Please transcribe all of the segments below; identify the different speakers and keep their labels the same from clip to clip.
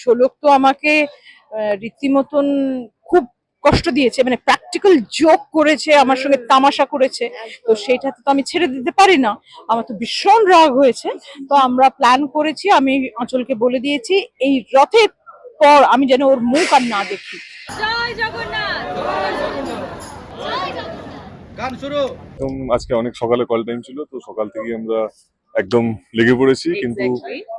Speaker 1: শোলক তো আমাকে আহ, রীতিমতন খুব কষ্ট দিয়েছে মানে প্র্যাকটিক্যাল জোক করেছে আমার সঙ্গে তামাশা করেছে। তো সেটাতে তো আমি ছেড়ে দিতে পারি না। আমার তো ভীষণ রাগ হয়েছে। তো আমরা প্ল্যান করেছি আমি অঞ্চলকে বলে দিয়েছি এই রথের পর আমি যেন ওর মুখ আর না দেখি।
Speaker 2: গান শুরু!
Speaker 3: আজকে অনেক সকালে কল টাইম ছিল তো সকাল থেকে আমরা একদম লেগে পড়েছি কিন্তু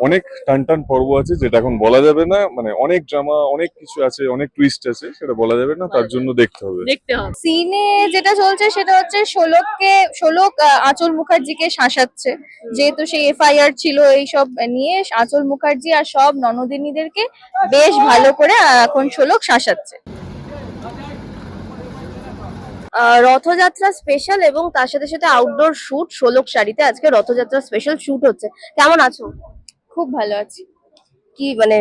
Speaker 3: অনেক টান টান পর্ব আছে যেটা এখন বলা যাবে না মানে অনেক ড্রামা অনেক কিছু আছে অনেক টুইস্ট আছে সেটা বলা যাবে না তার জন্য দেখতে হবে।
Speaker 4: দেখতে হবে।
Speaker 5: সিনে যেটা চলছে সেটা হচ্ছে শোলককে শোলক আহ, আঁচল মুখার্জিকে শাসাচ্ছে। যেহেতু সেই এফআইআর ছিল এইসব নিয়ে আচল মুখার্জি আর সব ননদিনীদেরকে বেশ ভালো করে এখন শোলক শাসাচ্ছে। রথযাত্রা স্পেশাল এবং তার সাথে সাথে আউটডোর শুট শোলক শাড়িতে আজকে রথযাত্রা স্পেশাল শুট হচ্ছে। কেমন আছো? খুব ভালো আছি। কি মানে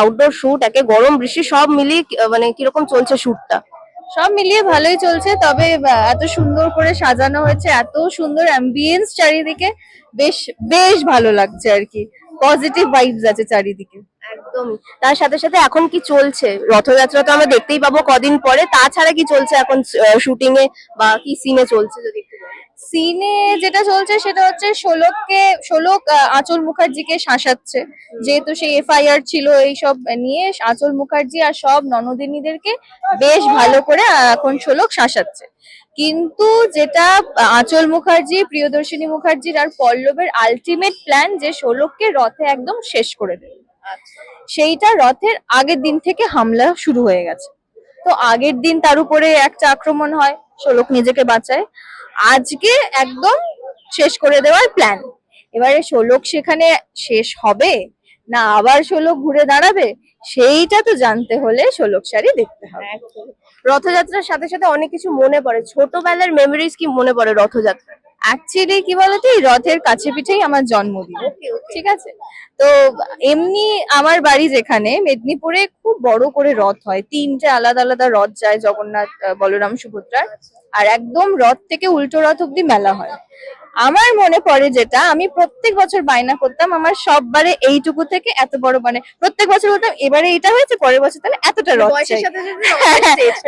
Speaker 5: আউটডোর শুট একে গরম বৃষ্টি সব মিলিয়ে মানে কীরকম চলছে শুটটা সব মিলিয়ে ভালোই চলছে তবে এত সুন্দর করে সাজানো হয়েছে এত সুন্দর অ্যাম্বিয়েন্স চারিদিকে বেশ বেশ ভালো লাগছে আর কি। পজিটিভ ভাইবস আছে চারিদিকে। একদম তার সাথে সাথে এখন কি চলছে? রথযাত্রা তো আমরা দেখতেই পাবো কদিন পরে। তাছাড়া কি চলছে এখন শুটিং এ বা কি সিনে চলছে যদি সিনে যেটা চলছে সেটা হচ্ছে শোলককে শোলক আহ, আঁচল মুখার্জিকে শাসাচ্ছে। যেহেতু সেই এফআইআর ছিল এইসব নিয়ে আঁচল মুখার্জি আর সব ননদিনীদেরকে বেশ ভালো করে এখন শোলক শাসাচ্ছে। কিন্তু যেটা আঁচল মুখার্জি প্রিয়দর্শিনী মুখার্জির আর পল্লবের আলটিমেট প্ল্যান যে শোলককে রথে একদম শেষ করে দেবে। সেইটা রথের আগের দিন থেকে হামলা শুরু হয়ে গেছে। তো আগের দিন তার উপরে একটা আক্রমণ হয়, শোলক নিজেকে বাঁচায়। আজকে একদম শেষ করে দেওয়ার প্ল্যান এবারে শোলক সেখানে শেষ হবে না আবার শোলক ঘুরে দাঁড়াবে? সেইটা তো জানতে হলে শোলক সারি দেখতে হবে। রথযাত্রার সাথে সাথে অনেক কিছু মনে পড়ে। ছোটবেলার মেমোরিজ কি মনে পড়ে রথযাত্রা? অ্যাকচুয়ালি কি বলতো এই রথের কাছে পিঠেই আমার জন্মদিন। ঠিক আছে? তো এমনি আমার বাড়ি যেখানে মেদিনীপুরে খুব বড় করে রথ হয়। তিনটে আলাদা আলাদা রথ যায় জগন্নাথ বলরাম সুভদ্রার। আর একদম রথ থেকে উল্টো রথ অব্দি মেলা হয়। আমার মনে পড়ে যেটা আমি প্রত্যেক বছর বায়না করতাম আমার সববারে এইটুকু থেকে এত বড় মানে প্রত্যেক বছর বলতাম এবারে এটা হয়েছে পরের বছর তাহলে এতটা রথ চাই।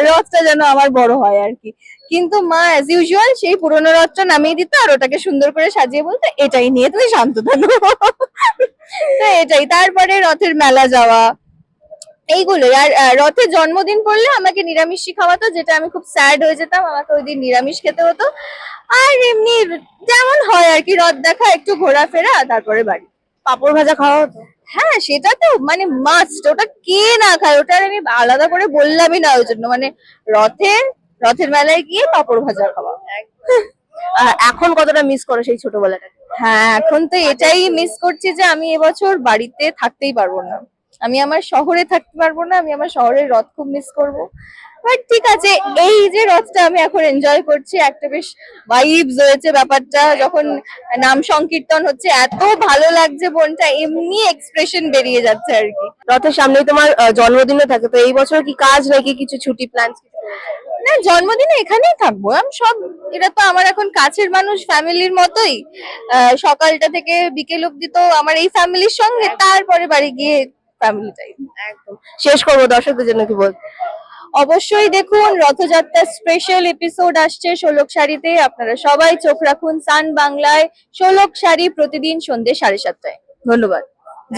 Speaker 5: রথটা যেন আমার বড় হয় আর কি। কিন্তু মা অ্যাজ ইউজুয়াল সেই পুরোনো রথটা নামিয়ে দিত আর ওটাকে সুন্দর করে সাজিয়ে বলতো এটাই নিয়ে তুমি শান্ত থাকো। তো এটাই। তারপরে রথের মেলা যাওয়া এইগুলো আর রথের জন্মদিন পড়লে আমাকে নিরামিষই খাওয়াতো যেটা আমি খুব স্যাড হয়ে যেতাম আমাকে ওই দিন নিরামিষ খেতে হতো। আর এমনি যেমন হয় আর কি রথ দেখা একটু ঘোরাফেরা তারপরে বাড়ি। পাঁপড় ভাজা খাওয়া হতো? হ্যাঁ সেটা তো মানে মাস্ট ওটা কে না খায়? ওটা আমি আলাদা করে বললামই না ওই জন্য। মানে রথে রথের মেলায় গিয়ে পাঁপড় ভাজা খাওয়া। এখন কতটা মিস করো সেই ছোটবেলাটা হ্যাঁ এখন তো এটাই মিস করছি যে আমি এবছর বাড়িতে থাকতেই পারব না। আমি আমার শহরে থাকতে পারব না আমি আমার শহরের রথ খুব মিস করব। বাট ঠিক আছে এই যে রথটা আমি এখন এনজয় করছি একটা বেশ ভাইবস হয়েছে ব্যাপারটা যখন নাম সংকীর্তন হচ্ছে এত ভালো লাগছে বোনটা এমনি এক্সপ্রেশন বেরিয়ে যাচ্ছে আর কি। রথের সামনেই তোমার জন্মদিনও থাকে তো এই বছর কি কাজ নাকি কিছু ছুটি প্ল্যান না জন্মদিনে এখানেই থাকব আমি সব এটা তো আমার এখন কাছের মানুষ ফ্যামিলির মতোই। সকালটা থেকে বিকেল অব্দি তো আমার এই ফ্যামিলির সঙ্গে তারপরে বাড়ি গিয়ে ফ্যামিলি টাইম একদম। শেষ করব দর্শকদের জন্য কি বল অবশ্যই দেখুন রথযাত্রার স্পেশাল এপিসোড আসছে ষোলক শাড়িতে আপনারা সবাই চোখ রাখুন সান বাংলায় ষোলক শাড়ি প্রতিদিন সন্ধ্যে সাড়ে সাতটায়। ধন্যবাদ।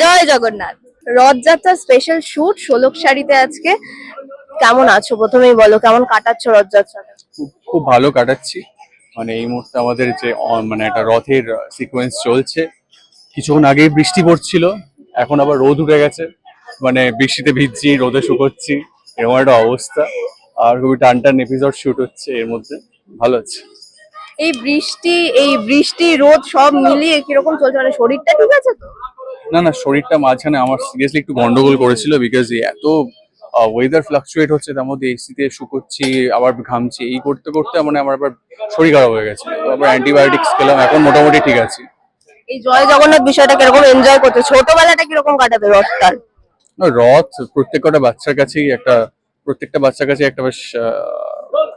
Speaker 5: জয় জগন্নাথ। রথযাত্রা স্পেশাল শুট ষোলক শাড়িতে আজকে। কেমন আছো? প্রথমেই বলো, কেমন কাটাচ্ছ রথযাত্রা?
Speaker 6: খুব ভালো কাটাচ্ছি। মানে এই মুহূর্তে আমাদের যে মানে একটা রথের সিকোয়েন্স চলছে। কিছুক্ষণ আগেই বৃষ্টি পড়ছিল, এখন আবার রোদ উঠে গেছে। মানে বৃষ্টিতে ভিজছি, রোদে শুকোচ্ছি। এরকম একটা অবস্থা। আর খুবই টান টান এপিসোড শুট হচ্ছে এর মধ্যে। ভালো আছে।
Speaker 5: এই বৃষ্টি এই বৃষ্টি রোদ সব মিলিয়ে কীরকম চলছে? মানে শরীরটা ঠিক আছে তো?
Speaker 6: না না শরীরটা মাঝখানে আমার সিরিয়াসলি একটু গন্ডগোল করেছিল বিকজ এত ওয়েদার ফ্লাকচুয়েট হচ্ছে তার মধ্যে এসিতে শুকোচ্ছি আবার ঘামছি এই করতে করতে মানে আমার আবার শরীর খারাপ হয়ে গেছে। আবার অ্যান্টিবায়োটিক্স খেলাম এখন মোটামুটি ঠিক আছে।
Speaker 5: এই জয় জগন্নাথ বিষয়টা কীরকম এনজয় করতে ছোটবেলাটা কীরকম কাটাতে রথটার?
Speaker 6: রথ প্রত্যেকটা বাচ্চার কাছেই একটা প্রত্যেকটা বাচ্চার কাছে একটা বেশ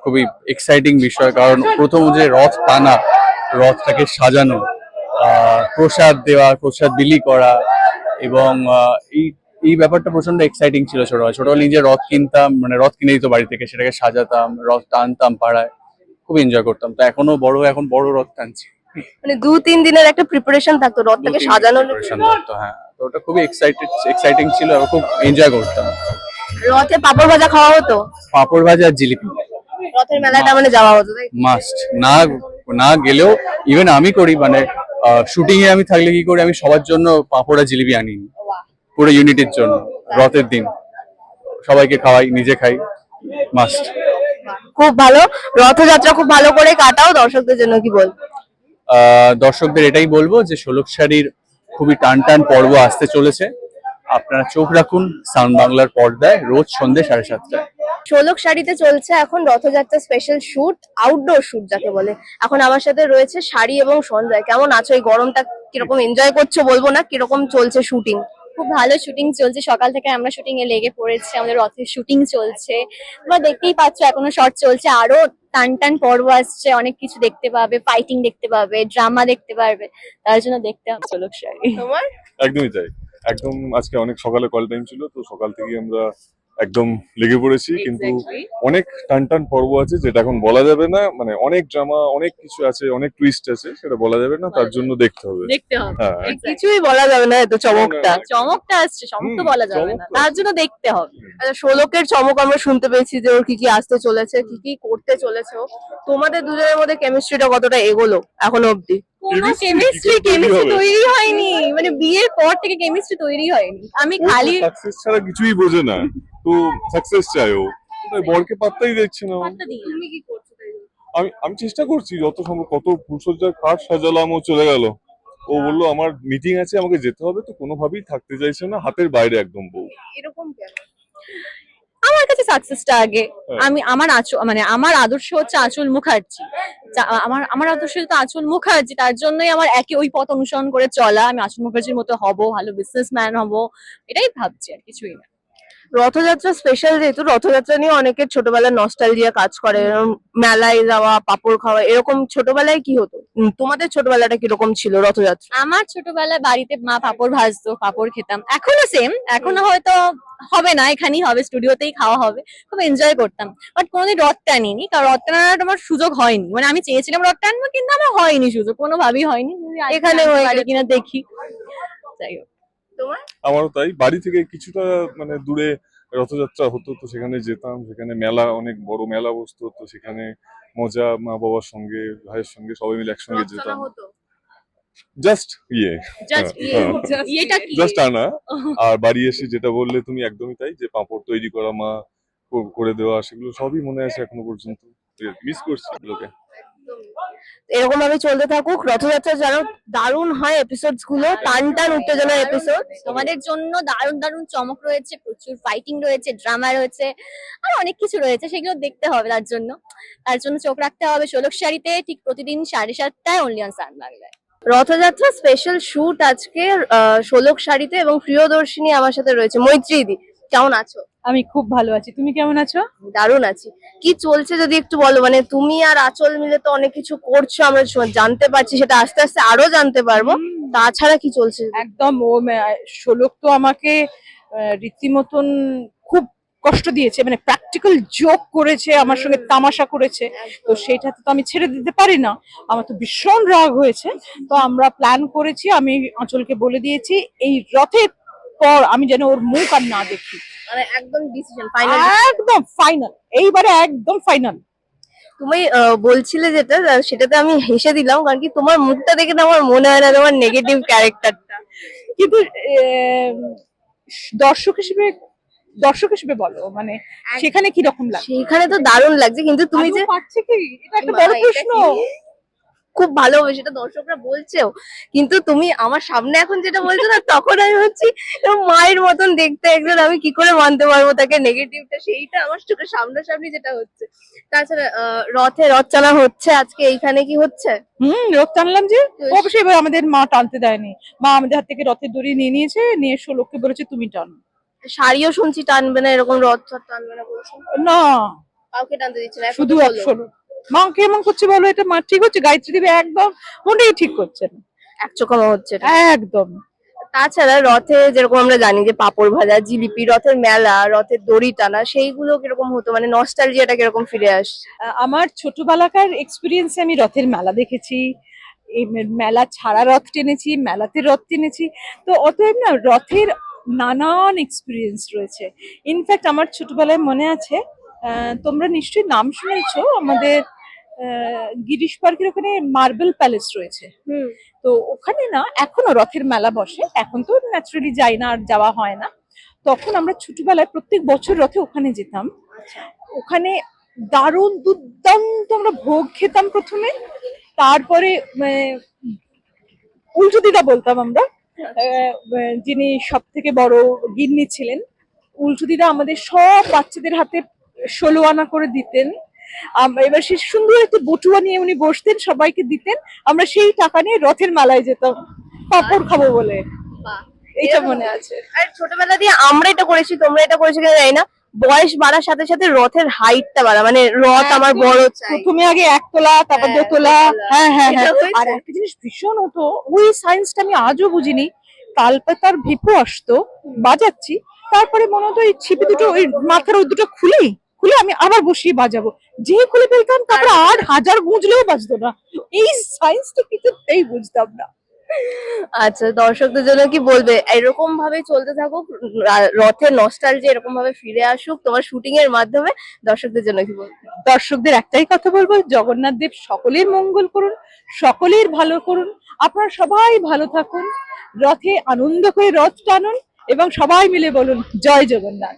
Speaker 6: খুবই এক্সাইটিং বিষয়। কারণ প্রথম যে রথ টানা রথটাকে সাজানো আহ, প্রসাদ দেওয়া প্রসাদ বিলি করা এবং এই এই ব্যাপারটা প্রচণ্ড এক্সাইটিং ছিল ছোটবেলা ছোটবেলা নিজে রথ কিনতাম মানে রথ কিনে দিত বাড়ি থেকে সেটাকে সাজাতাম রথ টানতাম পাড়ায় খুব এনজয় করতাম। তো এখনও বড় এখন বড় রথ টানছি।
Speaker 7: মানে দু তিন দিনের একটা প্রিপারেশন থাকতো রথটাকে সাজানোর
Speaker 6: হ্যাঁ। তো ওটা খুবই এক্সাইটেড এক্সাইটিং ছিল এবং খুব এনজয় করতাম।
Speaker 7: রথে পাপড় ভাজা খাওয়া হতো?
Speaker 6: পাঁপড় ভাজা আর জিলিপি।
Speaker 7: রথের মেলাটা মানে যাওয়া হতো তাই
Speaker 6: মাস্ট না না গেলেও ইভেন আমি করি মানে শুটিং এ আমি থাকলে কি করি আমি সবার জন্য পাঁপড়া জিলিপি আনি। পুরো ইউনিটির জন্য রথের দিন। সবাইকে খাওয়াই নিজে খাই। মাস্ট
Speaker 7: খুব ভালো। রথযাত্রা খুব ভালো করে কাটাও দর্শকদের জন্য কি বল?
Speaker 6: দর্শকদের এটাই বলব যে ষোলক শাড়ির খুবই টান টান পর্ব আসতে চলেছে। আপনারা চোখ রাখুন, সাউন্ড বাংলার পর্দায় রোজ সন্ধ্যে সাড়ে সাতটায়।
Speaker 7: ষোলক শাড়িতে চলছে এখন Rathyatra special shoot outdoor shoot যাকে বলে। এখন আমার সাথে রয়েছে শাড়ি এবং সঞ্জয়। কেমন আছো? এই গরমটা কীরকম এনজয় করছ বলব না? কীরকম চলছে শুটিং
Speaker 4: খুব ভালো শুটিং চলছে। সকাল থেকে আমরা শুটিং এ লেগে পড়েছি আমাদের রথের শুটিং চলছে। তোমরা দেখতেই পাচ্ছ এখনও শর্ট চলছে। আরও টান টান পর্ব আসছে অনেক কিছু দেখতে পাবে ফাইটিং দেখতে পাবে ড্রামা দেখতে পারবে। তার জন্য দেখতে হবে। চলো
Speaker 7: তোমার?
Speaker 3: একদমই তাই। একদম আজকে অনেক সকালে কল টাইম ছিল তো সকাল থেকে আমরা একদম লেগে পড়েছি কিন্তু অনেক টান টান পর্ব আছে যেটা এখন বলা যাবে না মানে অনেক ড্রামা অনেক কিছু আছে অনেক টুইস্ট আছে সেটা বলা যাবে না তার জন্য দেখতে হবে।
Speaker 4: দেখতে হবে
Speaker 3: হ্যাঁ
Speaker 7: কিছুই বলা যাবে না এত চমকটা।
Speaker 4: চমকটা আসছে চমক তো বলা যাবে না। তার জন্য দেখতে হবে।
Speaker 7: আচ্ছা ষোলকের চমক আমরা শুনতে পেয়েছি যে ওর কি কি আসতে চলেছে কি কি করতে চলেছে তোমাদের দুজনের মধ্যে কেমিস্ট্রিটা কতটা এগোলো এখনও অব্দি
Speaker 4: কোনো কেমিস্ট্রি কেমিস্ট্রি তৈরি হয়নি। মানে বিয়ের পর থেকে কেমিস্ট্রি তৈরি হয়নি। আমি খালি
Speaker 3: সাকসেস ছাড়া কিছুই বোঝে না। তো সাকসেস চাই ও তাই বরকে পাত্তাই দেখছি না।
Speaker 4: পাত্তা দিই
Speaker 7: তুমি কি করছ তাই
Speaker 3: আমি আমি চেষ্টা করছি যত সম্ভব কত ফুলসজ্জার খাট সাজালাম ও চলে গেল। ও বলল আমার মিটিং আছে আমাকে যেতে হবে। তো কোনোভাবেই থাকতে চাইছে না হাতের বাইরে একদম বউ।
Speaker 7: এরকম কেন?
Speaker 4: আমার কাছে সাকসেসটা আগে।
Speaker 3: হ্যাঁ।
Speaker 4: আমি আমার আচল মানে আমার আদর্শ হচ্ছে আঁচল মুখার্জি। আমার আমার আদর্শ তো আঁচল মুখার্জি। তার জন্যই আমার একে ওই পথ অনুসরণ করে চলা। আমি আঁচল মুখার্জির মতো হব ভালো বিজনেসম্যান হব। এটাই ভাবছি আর কিছুই না।
Speaker 7: রথযাত্রা স্পেশাল যেহেতু রথযাত্রা নিয়ে অনেকের ছোটবেলায় নস্টালজিয়া কাজ করে। মেলায় যাওয়া পাপড় খাওয়া এরকম ছোটবেলায় কি হতো? তোমাদের ছোটবেলাটা কীরকম ছিল রথযাত্রা?
Speaker 4: আমার ছোটবেলায় বাড়িতে মা পাপড় ভাজতো পাপড় খেতাম। এখনও সেম এখনও হয়তো হবে না এখানেই হবে স্টুডিওতেই খাওয়া হবে। খুব এনজয় করতাম। বাট কোনোদিন রথ টানিনি কারণ রথ টানার আমার সুযোগ হয়নি। মানে আমি চেয়েছিলাম রথ টানবো কিন্তু আমার হয়নি সুযোগ কোনোভাবেই হয়নি।
Speaker 7: এখানে হয়ে
Speaker 4: কিনা দেখি। যাই হোক।
Speaker 7: তোমার?
Speaker 3: আমারও তাই। বাড়ি থেকে কিছুটা মানে দূরে রথযাত্রা হতো তো সেখানে যেতাম। সেখানে মেলা অনেক বড় মেলা বসতো তো সেখানে মজা মা বাবার সঙ্গে ভাইয়ের সঙ্গে সবাই মিলে একসঙ্গে যেতাম। জাস্ট ইয়ে।
Speaker 4: জাস্ট
Speaker 3: হ্যাঁ।
Speaker 4: কি?
Speaker 3: জাস্ট আনা আর বাড়ি এসে যেটা বললে তুমি একদমই তাই যে পাঁপড় তৈরি করা মা করে দেওয়া সেগুলো সবই মনে আছে এখনও পর্যন্ত। মিস করছি এগুলোকে।
Speaker 7: এরকম ভাবে চলতে থাকুক রথযাত্রা যেন দারুণ হয় এপিসোডসগুলো টান টান উত্তেজনার এপিসোড
Speaker 4: তোমাদের জন্য দারুণ দারুণ চমক রয়েছে প্রচুর ফাইটিং রয়েছে ড্রামা রয়েছে আর অনেক কিছু রয়েছে সেগুলো দেখতে হবে তার জন্য। তার জন্য চোখ রাখতে হবে। ষোলক শাড়িতে ঠিক প্রতিদিন সাড়ে সাতটায় অনলি অন সান বাংলায়
Speaker 7: রথযাত্রা স্পেশাল শুট আজকে আহ, ষোলক শাড়িতে এবং প্রিয়দর্শিনী আমার সাথে রয়েছে মৈত্রী দি কেমন আছো?
Speaker 1: আমি খুব ভালো আছি। তুমি কেমন আছো?
Speaker 7: দারুণ আছি। কি চলছে যদি একটু বলো? মানে তুমি আর আচল মিলে তো অনেক কিছু করছ আমরা জানতে পারছি সেটা আস্তে আস্তে আরও জানতে পারব। তাছাড়া কি চলছে?
Speaker 1: একদম ও শোলক তো আমাকে রীতিমতন খুব কষ্ট দিয়েছে মানে প্র্যাকটিক্যাল জোক করেছে আমার সঙ্গে তামাশা করেছে। তো সেইটাতে তো আমি ছেড়ে দিতে পারি না। আমার তো ভীষণ রাগ হয়েছে। তো আমরা প্ল্যান করেছি আমি অঞ্চলকে বলে দিয়েছি এই রথের পর আমি যেন ওর মুখ আর না দেখি।
Speaker 7: মানে একদম ডিসিশন ফাইনাল
Speaker 1: একদম ফাইনাল এইবারে একদম ফাইনাল
Speaker 7: তুমি বলছিলে যেটা সেটাতে আমি হেসে দিলাম কারণ কি তোমার মুখটা দেখে না আমার মনে হয় না তোমার নেগেটিভ ক্যারেক্টারটা
Speaker 1: কিন্তু দর্শক হিসেবে দর্শক হিসেবে বলো মানে সেখানে কি রকম লাগে
Speaker 7: সেখানে তো দারুণ লাগছে কিন্তু তুমি যে
Speaker 1: পারছে কি? এটা একটা বড় প্রশ্ন?
Speaker 7: খুব ভালো হবে সেটা দর্শকরা বলছেও। কিন্তু তুমি আমার সামনে এখন যেটা বলছো না তখন আমি হচ্ছি মায়ের মতন দেখতে একজন আমি কি করে মানতে পারব তাকে? নেগেটিভটা সেইটা আমার চোখের সামনাসামনি যেটা হচ্ছে। তাছাড়া রথে রথ চালা হচ্ছে আজকে এইখানে কি হচ্ছে?
Speaker 1: হুম রথ টানলাম যে অবশ্যই এবার আমাদের মা টানতে দেয়নি। মা আমাদের হাত থেকে রথের দড়ি নিয়ে নিয়েছে নিয়ে লোককে বলেছে তুমি টানো।
Speaker 7: শাড়িও শুনছি টানবে না এরকম রথ টানবে না বলছে।
Speaker 1: না।
Speaker 7: কাউকে টানতে দিচ্ছে না
Speaker 1: শুধু
Speaker 7: তো
Speaker 1: এক
Speaker 7: বলো।
Speaker 1: ষোলো মা কেমন করছে বলো এটা মা ঠিক হচ্ছে? গায়ত্রী দেবী একদম মনেই ঠিক করছে না।
Speaker 7: এক চোখা হচ্ছে এটা।
Speaker 1: একদম।
Speaker 7: তাছাড়া রথে যেরকম আমরা জানি যে পাপড় ভাজা জিলিপি রথের মেলা রথের দড়ি টানা সেইগুলো কীরকম হতো? মানে নস্টালজিয়াটা কীরকম ফিরে আসছে?
Speaker 1: আহ, আমার ছোটবেলাকার এক্সপিরিয়েন্সে আমি রথের মেলা দেখেছি এই মে- মেলা ছাড়া রথ টেনেছি মেলাতে রথ টেনেছি। তো অতএব না রথের নানান এক্সপিরিয়েন্স রয়েছে। ইনফ্যাক্ট আমার ছোটবেলায় মনে আছে তোমরা নিশ্চয়ই নাম শুনেছো আমাদের গিরিশ পার্কের ওখানে মার্বেল প্যালেস রয়েছে।
Speaker 7: হুম।
Speaker 1: তো ওখানে না এখনও রথের মেলা বসে এখন তো ন্যাচারালি যাই না আর যাওয়া হয় না। তখন আমরা ছোটবেলায় প্রত্যেক বছর রথে ওখানে যেতাম। ওখানে দারুণ দুর্দান্ত আমরা ভোগ খেতাম প্রথমে তারপরে উল্টো দিদা বলতাম আমরা আহ, যিনি সব থেকে বড় গিন্নি ছিলেন উল্টো দিদা আমাদের সব বাচ্চাদের হাতে ষোলো আনা করে দিতেন। এবার সে সুন্দর একটা বটুয়া নিয়ে উনি বসতেন সবাইকে দিতেন। আমরা সেই টাকা নিয়ে রথের মেলায় যেতাম। পাপড় খাব বলে। এইটা মনে আছে।
Speaker 7: আর ছোটবেলা দিয়ে আমরা এটা করেছি তোমরা এটা করেছি কিনা জানি না। বয়স বাড়ার সাথে সাথে রথের হাইটটা বাড়া মানে রথ আমার বড়
Speaker 1: প্রথমে আগে একতলা তারপর
Speaker 7: হ্যাঁ,
Speaker 1: দোতলা।
Speaker 7: দোতলা।
Speaker 1: হ্যাঁ হ্যাঁ হ্যাঁ। আর একটা জিনিস ভীষণ হতো ওই সায়েন্সটা আমি আজও বুঝিনি। তালপাতার ভেপু আসতো বাজাচ্ছি। তারপরে মনে হতো এই ছিপি দুটো ওই মাথার ওই দুটো খুলি খুলে আমি আবার বসিয়ে বাজাবো। যে খুলে ফেলতাম তারপরে আর হাজার গুঁজলেও বাজতো না। এই সায়েন্সটা কিছুতেই বুঝতাম না।
Speaker 7: আচ্ছা দর্শকদের জন্য কি বলবে? এরকম ভাবে চলতে থাকুক রথের নস্টালজি এরকম ভাবে ফিরে আসুক তোমার শুটিং এর মাধ্যমে দর্শকদের জন্য কি বলবে?
Speaker 1: দর্শকদের একটাই কথা বলব জগন্নাথ দেব সকলের মঙ্গল করুন সকলের ভালো করুন আপনারা সবাই ভালো থাকুন রথে আনন্দ করে রথ টানুন এবং সবাই মিলে বলুন জয় জগন্নাথ।